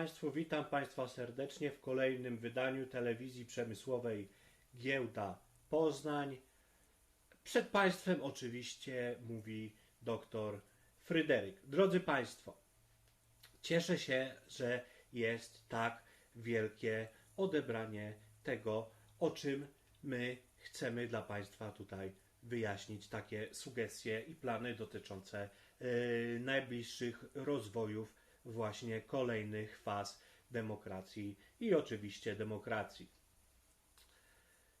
Państwu, witam Państwa serdecznie w kolejnym wydaniu telewizji przemysłowej Giełda Poznań. Przed Państwem oczywiście mówi doktor Fryderyk. Drodzy Państwo, cieszę się, że jest tak wielkie odebranie tego, o czym my chcemy dla Państwa tutaj wyjaśnić, takie sugestie i plany dotyczące e, najbliższych rozwojów właśnie kolejnych faz demokracji i oczywiście demokracji.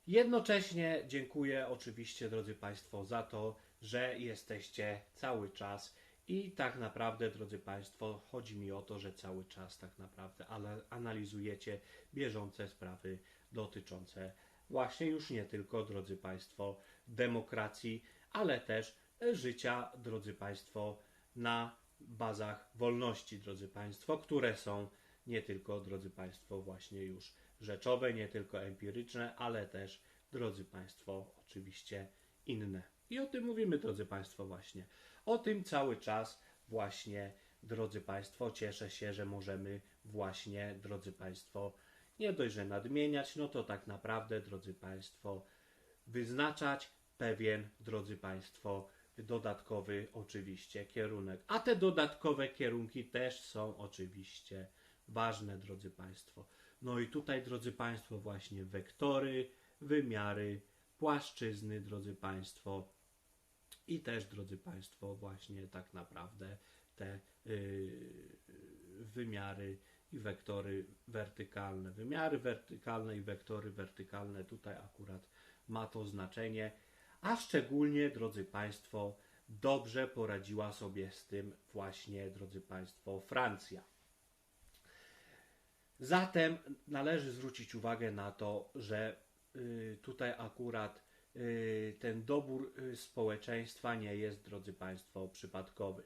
Jednocześnie dziękuję oczywiście, drodzy Państwo, za to, że jesteście cały czas i tak naprawdę, drodzy Państwo, chodzi mi o to, że cały czas tak naprawdę analizujecie bieżące sprawy dotyczące właśnie już nie tylko, drodzy Państwo, demokracji, ale też życia, drodzy Państwo, na bazach wolności, drodzy Państwo, które są nie tylko, drodzy Państwo, właśnie już rzeczowe, nie tylko empiryczne, ale też, drodzy Państwo, oczywiście inne. I o tym mówimy, drodzy Państwo, właśnie. O tym cały czas właśnie, drodzy Państwo, cieszę się, że możemy właśnie, drodzy Państwo, nie dość, że nadmieniać, no to tak naprawdę, drodzy Państwo, wyznaczać pewien, drodzy Państwo, dodatkowy oczywiście kierunek. A te dodatkowe kierunki też są oczywiście ważne, drodzy Państwo. No i tutaj, drodzy Państwo, właśnie wektory, wymiary, płaszczyzny, drodzy Państwo, i też, drodzy Państwo, właśnie tak naprawdę te yy, wymiary i wektory wertykalne. Wymiary wertykalne i wektory wertykalne tutaj akurat ma to znaczenie, a szczególnie, drodzy Państwo, dobrze poradziła sobie z tym właśnie, drodzy Państwo, Francja. Zatem należy zwrócić uwagę na to, że y, tutaj akurat y, ten dobór y, społeczeństwa nie jest, drodzy Państwo, przypadkowy.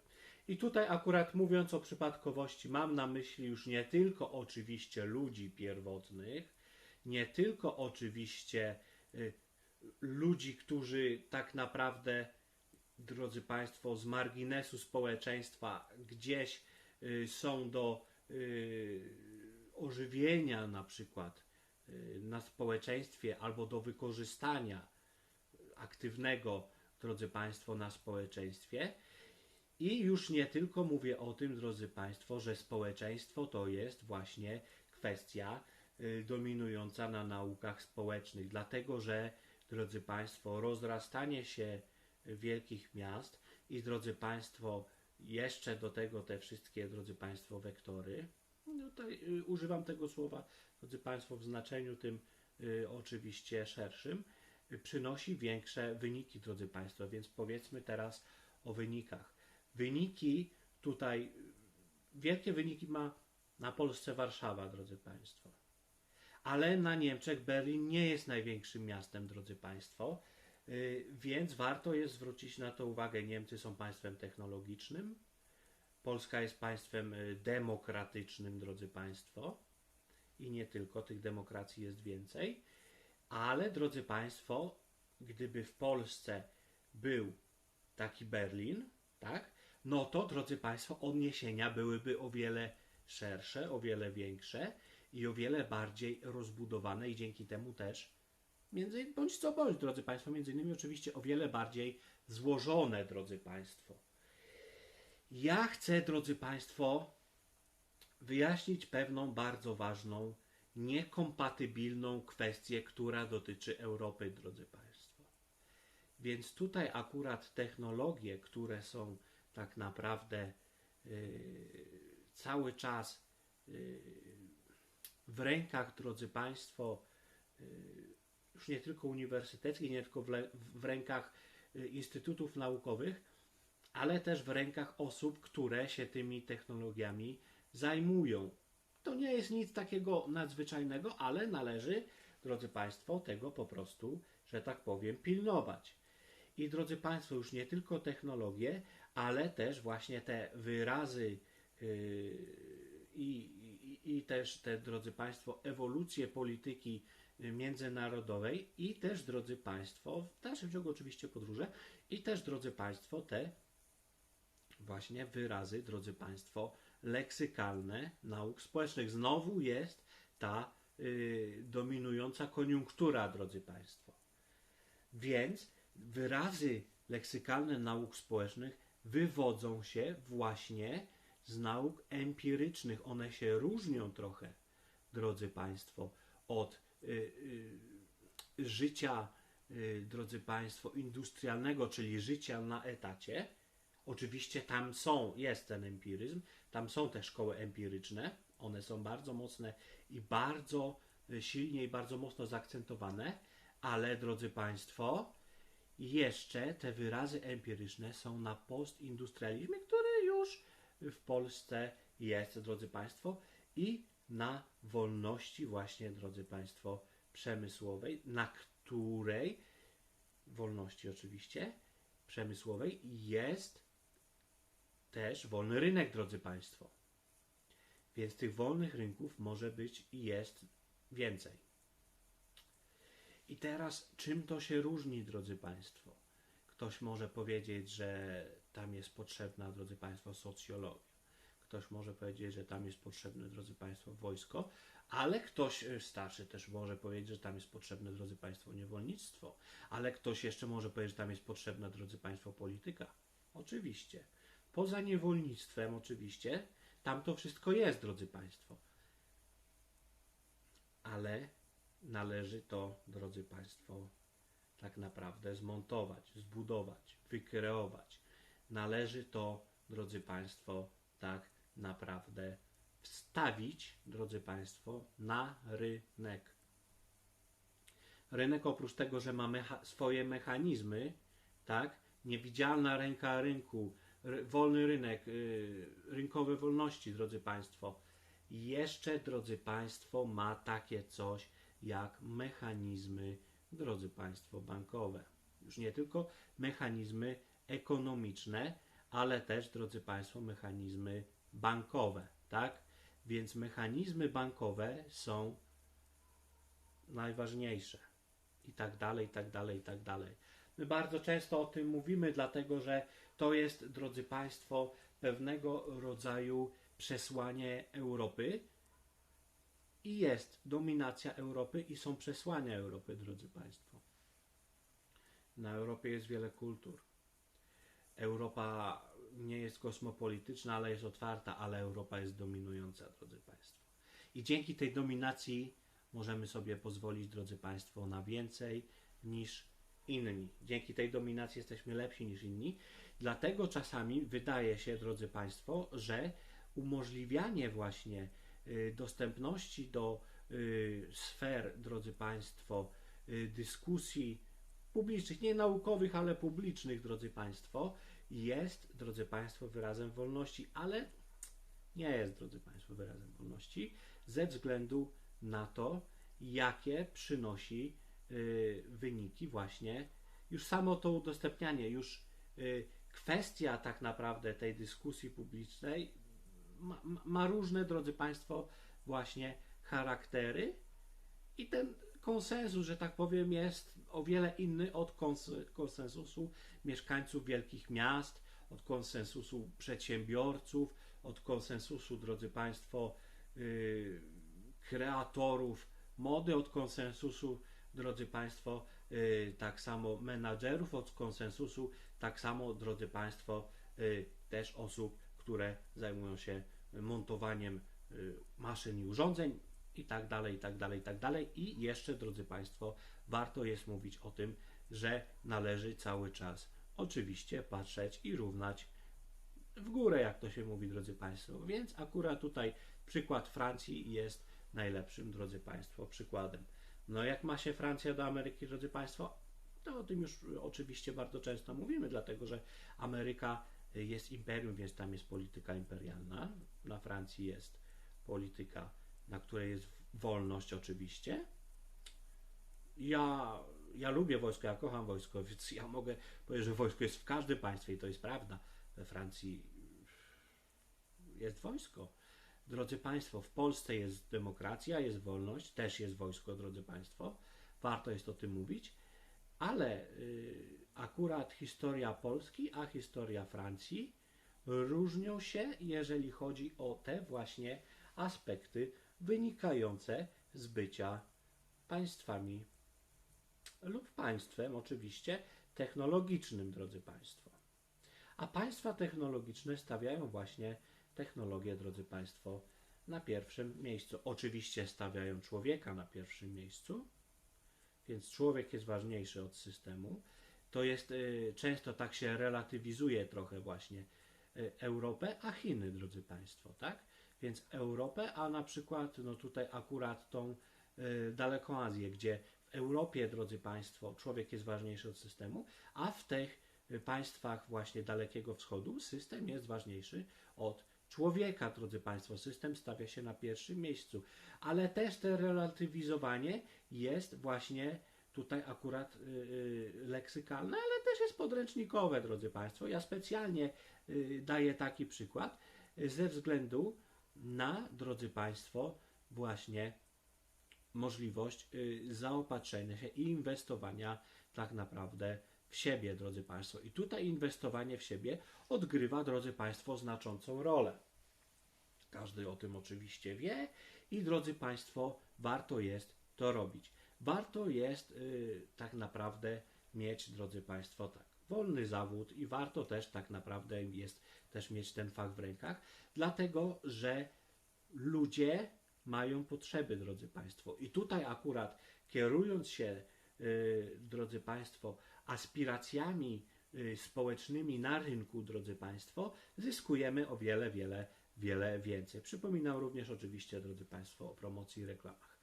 I tutaj akurat mówiąc o przypadkowości, mam na myśli już nie tylko oczywiście ludzi pierwotnych, nie tylko oczywiście ludzi, którzy tak naprawdę, drodzy Państwo, z marginesu społeczeństwa gdzieś y, są do y, ożywienia na przykład y, na społeczeństwie albo do wykorzystania aktywnego, drodzy Państwo, na społeczeństwie. I już nie tylko mówię o tym, drodzy Państwo, że społeczeństwo to jest właśnie kwestia dominująca na naukach społecznych, dlatego że, drodzy Państwo, rozrastanie się wielkich miast i, drodzy Państwo, jeszcze do tego te wszystkie, drodzy Państwo, wektory, no tutaj y, używam tego słowa, drodzy Państwo, w znaczeniu tym y, oczywiście szerszym, y, przynosi większe wyniki, drodzy Państwo, więc powiedzmy teraz o wynikach. Wyniki tutaj, wielkie wyniki ma na Polsce Warszawa, drodzy Państwo. Ale na Niemczech Berlin nie jest największym miastem, drodzy Państwo, y, więc warto jest zwrócić na to uwagę. Niemcy są państwem technologicznym, Polska jest państwem y, demokratycznym, drodzy Państwo, i nie tylko, tych demokracji jest więcej, ale, drodzy Państwo, gdyby w Polsce był taki Berlin, tak, no to, drodzy Państwo, odniesienia byłyby o wiele szersze, o wiele większe i o wiele bardziej rozbudowane i dzięki temu też, między, bądź co bądź, drodzy Państwo, między innymi oczywiście o wiele bardziej złożone, drodzy Państwo. Ja chcę, drodzy Państwo, wyjaśnić pewną bardzo ważną, niekompatybilną kwestię, która dotyczy Europy, drodzy Państwo. Więc tutaj akurat technologie, które są tak naprawdę yy, cały czas yy, w rękach, drodzy Państwo, yy, już nie tylko uniwersyteckich, nie tylko w, w rękach yy, instytutów naukowych, ale też w rękach osób, które się tymi technologiami zajmują. To nie jest nic takiego nadzwyczajnego, ale należy, drodzy Państwo, tego po prostu, że tak powiem, pilnować. I drodzy Państwo, już nie tylko technologie, ale też właśnie te wyrazy yy, i, i, też te, drodzy Państwo, ewolucje polityki y, międzynarodowej i też, drodzy Państwo, w dalszym ciągu oczywiście podróże i też, drodzy Państwo, te właśnie wyrazy, drodzy Państwo, leksykalne nauk społecznych. Znowu jest ta y, dominująca koniunktura, drodzy Państwo. Więc wyrazy leksykalne nauk społecznych wywodzą się właśnie z nauk empirycznych. One się różnią trochę, drodzy Państwo, od y, y, życia, y, drodzy Państwo, industrialnego, czyli życia na etacie. Oczywiście tam są, jest ten empiryzm, tam są te szkoły empiryczne, one są bardzo mocne i bardzo silnie i bardzo mocno zaakcentowane, ale drodzy Państwo, jeszcze te wyrazy empiryczne są na postindustrializmie, w Polsce jest, drodzy Państwo, i na wolności właśnie, drodzy Państwo, przemysłowej, na której wolności oczywiście przemysłowej jest też wolny rynek, drodzy Państwo. Więc tych wolnych rynków może być i jest więcej. I teraz, czym to się różni, drodzy Państwo? Ktoś może powiedzieć, że tam jest potrzebna, drodzy Państwo, socjologia. Ktoś może powiedzieć, że tam jest potrzebne, drodzy Państwo, wojsko, ale ktoś y, starszy też może powiedzieć, że tam jest potrzebne, drodzy Państwo, niewolnictwo, ale ktoś jeszcze może powiedzieć, że tam jest potrzebna, drodzy Państwo, polityka. Oczywiście. Poza niewolnictwem, oczywiście, tam to wszystko jest, drodzy Państwo. Ale należy to, drodzy Państwo, tak naprawdę zmontować, zbudować, wykreować. Należy to, drodzy Państwo, tak naprawdę wstawić, drodzy Państwo, na rynek. Rynek oprócz tego, że ma mecha- swoje mechanizmy, tak, niewidzialna ręka rynku, ry- wolny rynek, y, rynkowe wolności, drodzy Państwo, jeszcze, drodzy Państwo, ma takie coś jak mechanizmy, drodzy Państwo, bankowe. Już nie tylko mechanizmy ekonomiczne, ale też, drodzy Państwo, mechanizmy bankowe, tak? Więc mechanizmy bankowe są najważniejsze. I tak dalej, i tak dalej, i tak dalej. My bardzo często o tym mówimy, dlatego że to jest, drodzy Państwo, pewnego rodzaju przesłanie Europy i jest dominacja Europy i są przesłania Europy, drodzy Państwo. Na Europie jest wiele kultur. Europa nie jest kosmopolityczna, ale jest otwarta, ale Europa jest dominująca, drodzy Państwo. I dzięki tej dominacji możemy sobie pozwolić, drodzy Państwo, na więcej niż inni. Dzięki tej dominacji jesteśmy lepsi niż inni. Dlatego czasami wydaje się, drodzy Państwo, że umożliwianie właśnie y, dostępności do y, sfer, drodzy Państwo, y, dyskusji publicznych, nie naukowych, ale publicznych, drodzy Państwo, jest, drodzy Państwo, wyrazem wolności, ale nie jest, drodzy Państwo, wyrazem wolności ze względu na to, jakie przynosi y, wyniki właśnie już samo to udostępnianie, już y, kwestia tak naprawdę tej dyskusji publicznej ma, ma- różne, drodzy Państwo, właśnie charaktery i ten konsensus, że tak powiem, jest o wiele inny od kons- konsensusu mieszkańców wielkich miast, od konsensusu przedsiębiorców, od konsensusu, drodzy Państwo, yy, kreatorów mody, od konsensusu, drodzy Państwo, yy, tak samo menadżerów, od konsensusu, tak samo, drodzy Państwo, yy, też osób, które zajmują się montowaniem maszyn i urządzeń i tak dalej, i tak dalej, i tak dalej. I jeszcze, drodzy Państwo, warto jest mówić o tym, że należy cały czas oczywiście patrzeć i równać w górę, jak to się mówi, drodzy Państwo. Więc akurat tutaj przykład Francji jest najlepszym, drodzy Państwo, przykładem. No jak ma się Francja do Ameryki, drodzy Państwo, to o tym już oczywiście bardzo często mówimy, dlatego że Ameryka jest imperium, więc tam jest polityka imperialna. Na Francji jest polityka, na której jest wolność oczywiście. Ja, ja lubię wojsko, ja kocham wojsko, więc ja mogę powiedzieć, że wojsko jest w każdym państwie i to jest prawda. We Francji jest wojsko. Drodzy Państwo, w Polsce jest demokracja, jest wolność, też jest wojsko, drodzy Państwo. Warto jest o tym mówić, ale y, akurat historia Polski, a historia Francji różnią się, jeżeli chodzi o te właśnie aspekty wynikające z bycia państwami lub państwem oczywiście technologicznym, drodzy Państwo. A państwa technologiczne stawiają właśnie technologię, drodzy Państwo, na pierwszym miejscu. Oczywiście stawiają człowieka na pierwszym miejscu, więc człowiek jest ważniejszy od systemu. To jest y, często tak się relatywizuje trochę właśnie y, Europę, a Chiny, drodzy Państwo, tak? Więc Europę, a na przykład no tutaj akurat tą y, daleką Azję, gdzie w Europie, drodzy Państwo, człowiek jest ważniejszy od systemu, a w tych y, państwach właśnie Dalekiego Wschodu system jest ważniejszy od człowieka, drodzy Państwo. System stawia się na pierwszym miejscu, ale też to relatywizowanie jest właśnie tutaj akurat y, y, leksykalne, ale też jest podręcznikowe, drodzy Państwo. Ja specjalnie daję taki przykład ze względu na, drodzy Państwo, właśnie możliwość y, zaopatrzenia się i inwestowania tak naprawdę w siebie, drodzy Państwo. I tutaj inwestowanie w siebie odgrywa, drodzy Państwo, znaczącą rolę. Każdy o tym oczywiście wie i drodzy Państwo, warto jest to robić. Warto jest y, tak naprawdę mieć, drodzy Państwo, tak, wolny zawód i warto też tak naprawdę jest też mieć ten fach w rękach, dlatego że ludzie mają potrzeby, drodzy Państwo. I tutaj akurat kierując się, y, drodzy Państwo, aspiracjami y, społecznymi na rynku, drodzy Państwo, zyskujemy o wiele, wiele, wiele więcej. Przypominam również oczywiście, drodzy Państwo, o promocji i reklamach.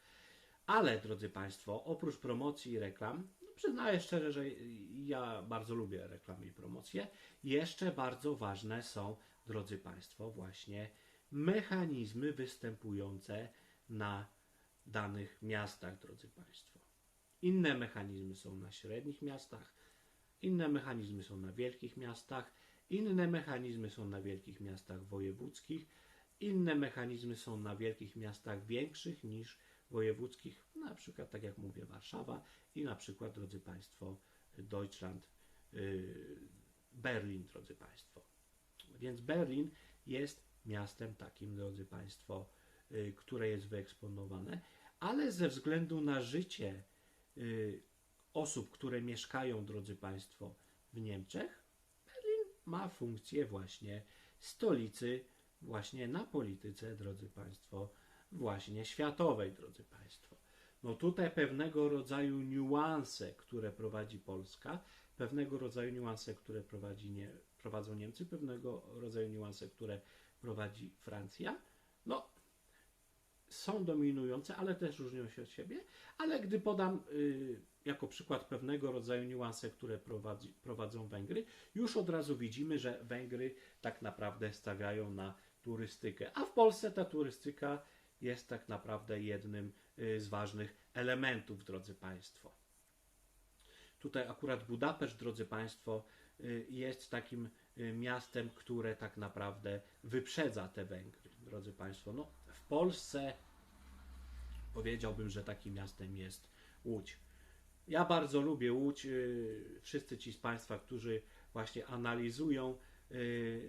Ale, drodzy Państwo, oprócz promocji i reklam, przyznaję szczerze, że ja bardzo lubię reklamy i promocje, jeszcze bardzo ważne są, drodzy Państwo, właśnie mechanizmy występujące na danych miastach, drodzy Państwo. Inne mechanizmy są na średnich miastach, inne mechanizmy są na wielkich miastach, inne mechanizmy są na wielkich miastach wojewódzkich, inne mechanizmy są na wielkich miastach większych niż wojewódzkich, na przykład tak jak mówię Warszawa i na przykład, drodzy Państwo, Deutschland, yy, Berlin, drodzy Państwo. Więc Berlin jest miastem takim, drodzy Państwo, y, które jest wyeksponowane, ale ze względu na życie y, osób, które mieszkają, drodzy Państwo, w Niemczech, Berlin ma funkcję właśnie stolicy, właśnie na polityce, drodzy Państwo, właśnie światowej, drodzy Państwo. No tutaj pewnego rodzaju niuanse, które prowadzi Polska, pewnego rodzaju niuanse, które prowadzi nie, prowadzą Niemcy, pewnego rodzaju niuanse, które prowadzi Francja, no są dominujące, ale też różnią się od siebie. Ale gdy podam y, jako przykład pewnego rodzaju niuanse, które prowadzi, prowadzą Węgry, już od razu widzimy, że Węgry tak naprawdę stawiają na turystykę. A w Polsce ta turystyka jest tak naprawdę jednym y, z ważnych elementów, drodzy Państwo. Tutaj akurat Budapeszt, drodzy Państwo, y, jest takim y, miastem, które tak naprawdę wyprzedza te Węgry, drodzy Państwo. No, w Polsce powiedziałbym, że takim miastem jest Łódź. Ja bardzo lubię Łódź. Wszyscy ci z Państwa, którzy właśnie analizują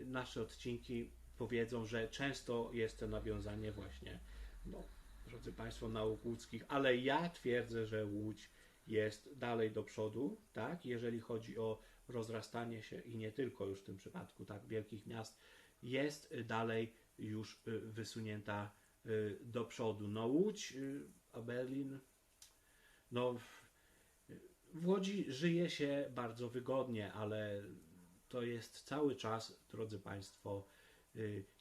nasze odcinki, powiedzą, że często jest to nawiązanie właśnie, no, drodzy Państwo, nauk łódzkich, ale ja twierdzę, że Łódź jest dalej do przodu, tak, jeżeli chodzi o rozrastanie się i nie tylko już w tym przypadku, tak, wielkich miast, jest dalej już y, wysunięta y, do przodu. No Łódź, y, a Berlin, no w- Łodzi żyje się bardzo wygodnie, ale to jest cały czas, drodzy Państwo,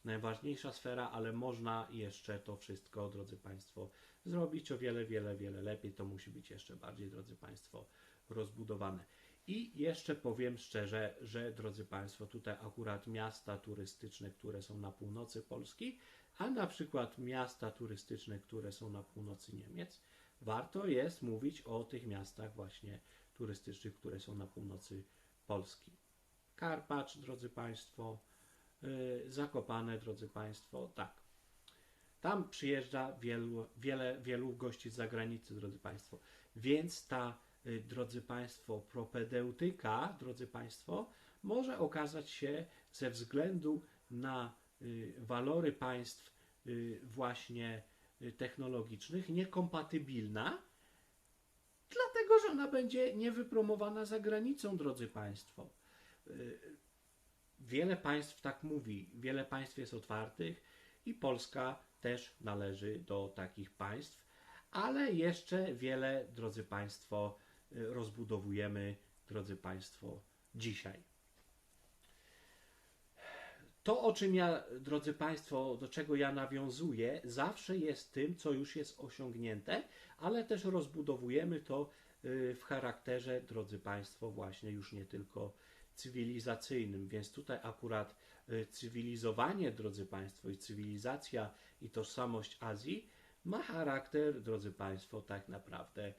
najważniejsza sfera, ale można jeszcze to wszystko, drodzy Państwo, zrobić o wiele, wiele, wiele lepiej. To musi być jeszcze bardziej, drodzy Państwo, rozbudowane. I jeszcze powiem szczerze, że drodzy Państwo, tutaj akurat miasta turystyczne, które są na północy Polski, a na przykład miasta turystyczne, które są na północy Niemiec, warto jest mówić o tych miastach właśnie turystycznych, które są na północy Polski. Karpacz, drodzy Państwo, Zakopane, drodzy Państwo, tak. Tam przyjeżdża wielu, wiele, wielu gości z zagranicy, drodzy Państwo. Więc ta y, drodzy Państwo, propedeutyka, drodzy Państwo, może okazać się ze względu na y, walory państw y, właśnie y, technologicznych niekompatybilna, dlatego że ona będzie niewypromowana za granicą, drodzy Państwo. Wiele państw tak mówi, wiele państw jest otwartych i Polska też należy do takich państw, ale jeszcze wiele, drodzy Państwo, y, rozbudowujemy, drodzy Państwo, dzisiaj. To, o czym ja, drodzy Państwo, do czego ja nawiązuję, zawsze jest tym, co już jest osiągnięte, ale też rozbudowujemy to y, w charakterze, drodzy Państwo, właśnie już nie tylko cywilizacyjnym. Więc tutaj akurat y, cywilizowanie, drodzy Państwo, i cywilizacja i tożsamość Azji ma charakter, drodzy Państwo, tak naprawdę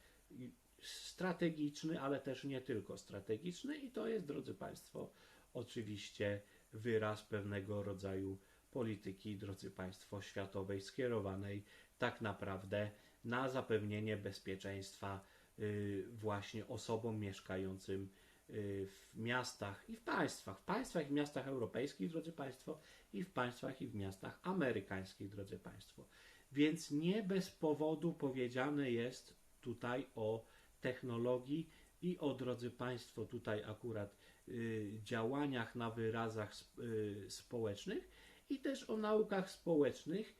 strategiczny, ale też nie tylko strategiczny, i to jest, drodzy Państwo, oczywiście wyraz pewnego rodzaju polityki, drodzy Państwo, światowej, skierowanej tak naprawdę na zapewnienie bezpieczeństwa y, właśnie osobom mieszkającym w miastach i w państwach, w państwach i miastach europejskich, drodzy Państwo, i w państwach i w miastach amerykańskich, drodzy Państwo. Więc nie bez powodu powiedziane jest tutaj o technologii i o, drodzy Państwo, tutaj akurat y, działaniach na wyrazach y, społecznych i też o naukach społecznych,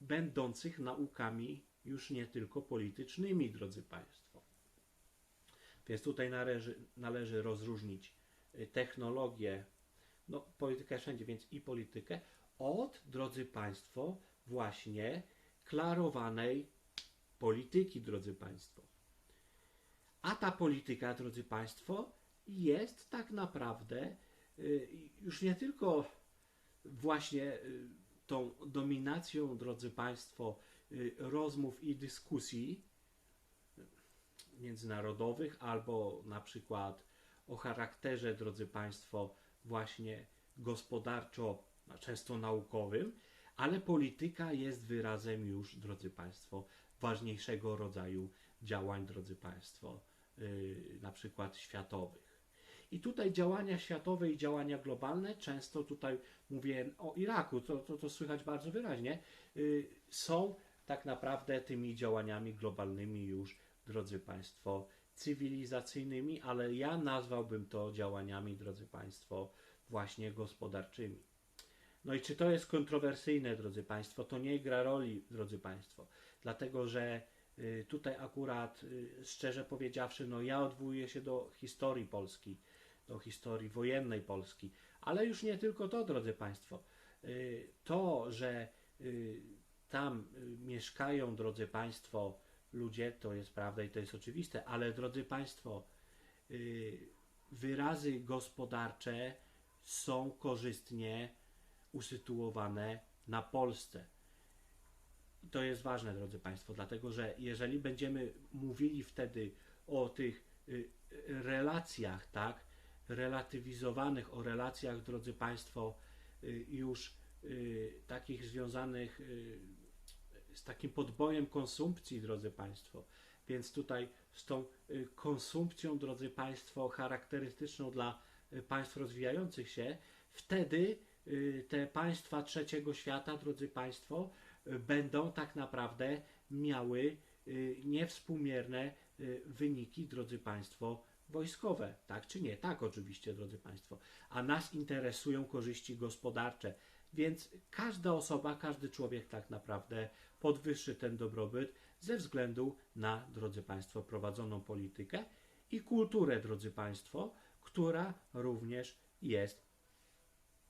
będących naukami już nie tylko politycznymi, drodzy Państwo. Więc tutaj należy, należy rozróżnić y, technologię, no politykę wszędzie, więc i politykę, od, drodzy Państwo, właśnie klarowanej polityki, drodzy Państwo. A ta polityka, drodzy Państwo, jest tak naprawdę y, już nie tylko właśnie y, tą dominacją, drodzy Państwo, rozmów i dyskusji międzynarodowych, albo na przykład o charakterze, drodzy Państwo, właśnie gospodarczo, a często naukowym, ale polityka jest wyrazem już, drodzy Państwo, ważniejszego rodzaju działań, drodzy Państwo, yy, na przykład światowych. I tutaj działania światowe i działania globalne, często tutaj mówię o Iraku, to, to, to słychać bardzo wyraźnie, yy, są tak naprawdę tymi działaniami globalnymi już, drodzy Państwo, cywilizacyjnymi, ale ja nazwałbym to działaniami, drodzy Państwo, właśnie gospodarczymi. No i czy to jest kontrowersyjne, drodzy Państwo? To nie gra roli, drodzy Państwo, dlatego że y, tutaj akurat, y, szczerze powiedziawszy, no ja odwołuję się do historii Polski, do historii wojennej Polski, ale już nie tylko to, drodzy Państwo. Y, To, że tam mieszkają, drodzy Państwo, ludzie, to jest prawda i to jest oczywiste, ale drodzy Państwo, y, wyrazy gospodarcze są korzystnie usytuowane na Polsce. I to jest ważne, drodzy Państwo, dlatego że jeżeli będziemy mówili wtedy o tych y, relacjach, tak, relatywizowanych, o relacjach, drodzy Państwo, y, już takich związanych z takim podbojem konsumpcji, drodzy Państwo. Więc tutaj z tą y, konsumpcją, drodzy Państwo, charakterystyczną dla y, państw rozwijających się, wtedy y, te państwa trzeciego świata, drodzy Państwo, będą tak naprawdę miały niewspółmierne wyniki, drodzy Państwo, wojskowe. Tak czy nie? Tak, oczywiście, drodzy Państwo. A nas interesują korzyści gospodarcze. Więc każda osoba, każdy człowiek tak naprawdę podwyższy ten dobrobyt ze względu na, drodzy Państwo, prowadzoną politykę i kulturę, drodzy Państwo, która również jest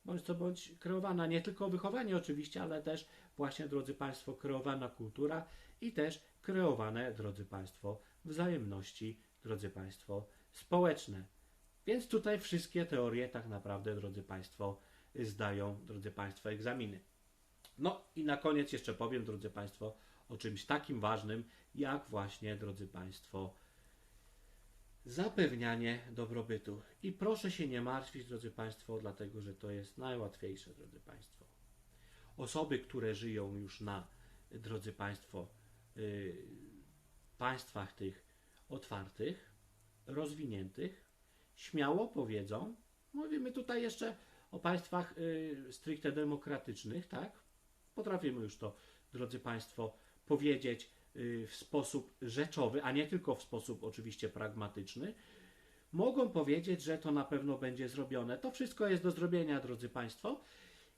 bądź to bądź kreowana nie tylko wychowanie oczywiście, ale też właśnie, drodzy Państwo, kreowana kultura i też kreowane, drodzy Państwo, wzajemności, drodzy Państwo, społeczne. Więc tutaj wszystkie teorie tak naprawdę, drodzy Państwo, zdają, drodzy Państwo, egzaminy. No i na koniec jeszcze powiem, drodzy Państwo, o czymś takim ważnym, jak właśnie, drodzy Państwo, zapewnianie dobrobytu. I proszę się nie martwić, drodzy Państwo, dlatego że to jest najłatwiejsze, drodzy Państwo. Osoby, które żyją już na, drodzy Państwo, y, państwach tych otwartych, rozwiniętych, śmiało powiedzą, mówimy tutaj jeszcze o państwach y, stricte demokratycznych, tak? Potrafimy już to, drodzy Państwo, powiedzieć y, w sposób rzeczowy, a nie tylko w sposób oczywiście pragmatyczny, mogą powiedzieć, że to na pewno będzie zrobione. To wszystko jest do zrobienia, drodzy Państwo,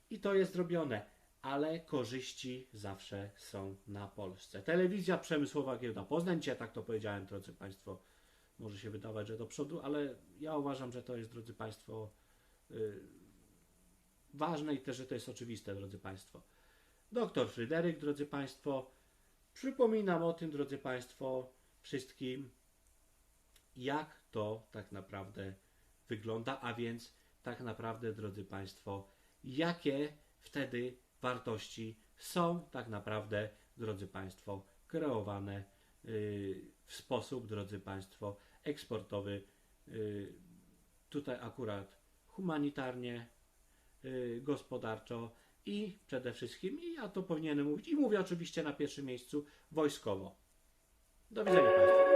i to jest zrobione, ale korzyści zawsze są na Polsce. Telewizja Przemysłowa Giełda Poznań, dzisiaj tak to powiedziałem, drodzy Państwo, może się wydawać, że do przodu, ale ja uważam, że to jest, drodzy Państwo, y, ważne i też, że to jest oczywiste, drodzy Państwo. Doktor Fryderyk, drodzy Państwo, przypominam o tym, drodzy Państwo, wszystkim, jak to tak naprawdę wygląda, a więc tak naprawdę, drodzy Państwo, jakie wtedy wartości są tak naprawdę, drodzy Państwo, kreowane yy, w sposób, drodzy Państwo, eksportowy, yy, tutaj akurat humanitarnie, yy, gospodarczo i przede wszystkim, i ja to powinienem mówić, i mówię oczywiście na pierwszym miejscu, wojskowo. Do widzenia Państwu.